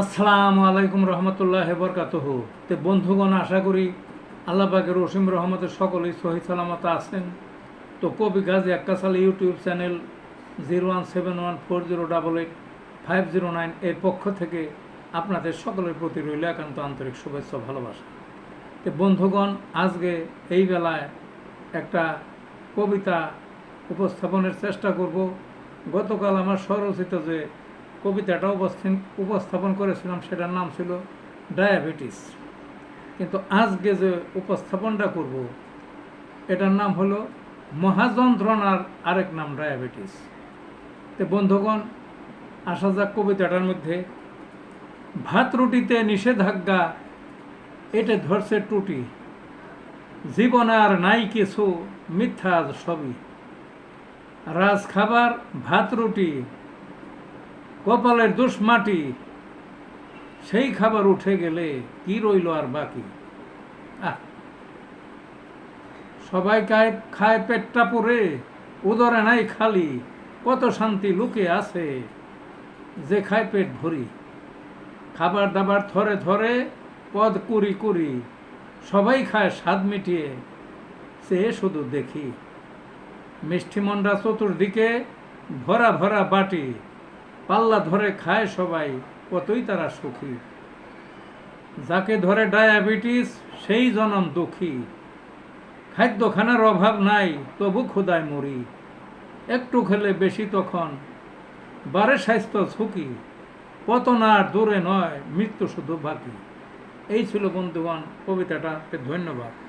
আসসালামু আলাইকুম রহমতুল্লাহ বরকাতহ। তে বন্ধুগণ, আশা করি আল্লাহ পাকের রসিম রহমতের সকলেই সহি সালামত আছেন। তো কবি Gazi আক্কাসাল YouTube channel zero one seven one four zero double eight five zero nine এর পক্ষ থেকে আপনাদের সকলের প্রতি রইল একান্ত আন্তরিক শুভেচ্ছা ভালোবাসা। তো বন্ধুগণ, আজকে এই বেলায় একটা কবিতা উপস্থাপনের চেষ্টা করব। গতকাল আমার স্বরচিত যে কবিতাটা উপস্থিন উপস্থাপন করেছিলাম, সেটার নাম ছিল ডায়াবেটিস। কিন্তু আজকে যে উপস্থাপনটা করব, এটার নাম হলো মহাযন্ত্রণার আরেক নাম ডায়াবেটিস। তো বন্ধুগণ, আসা যাক কবিতাটার মধ্যে, ভাত রুটিতে নিষেধাজ্ঞা, এটে ধরছে টুটি। জীবন আর নাই কিছু, মিথ্যা সবই। রাজ খাবার ভাত রুটি কপালের দোষ মাটি। সেই খাবার উঠে গেলে কি রইল আর বাকি? সবাই খায় খায় পেটটা পরে উদরে নাই খালি, কত শান্তি লুকে আছে যে খায় পেট ভরি। খাবার দাবার ধরে ধরে, পদ কুরি কুরি, সবাই খায় স্বাদ মিটিয়ে, সে শুধু দেখি। মিষ্টি মন্ডা চতুর্দিকে ভরা ভরা বাটি পাল্লা ধরে খায় সবাই, কতই তারা সুখী। যাকে ধরে ডায়াবেটিস, সেই জনম দুঃখী। খাদ্যখানার অভাব নাই, তবু ক্ষুদায় মরি একটু খেলে বেশি তখন, বারে স্বাস্থ্য ঝুঁকি। পতন আর দূরে নয়, মৃত্যু শুধু বাকি। এই ছিল বন্ধুগণ কবিতাটাকে ধন্যবাদ।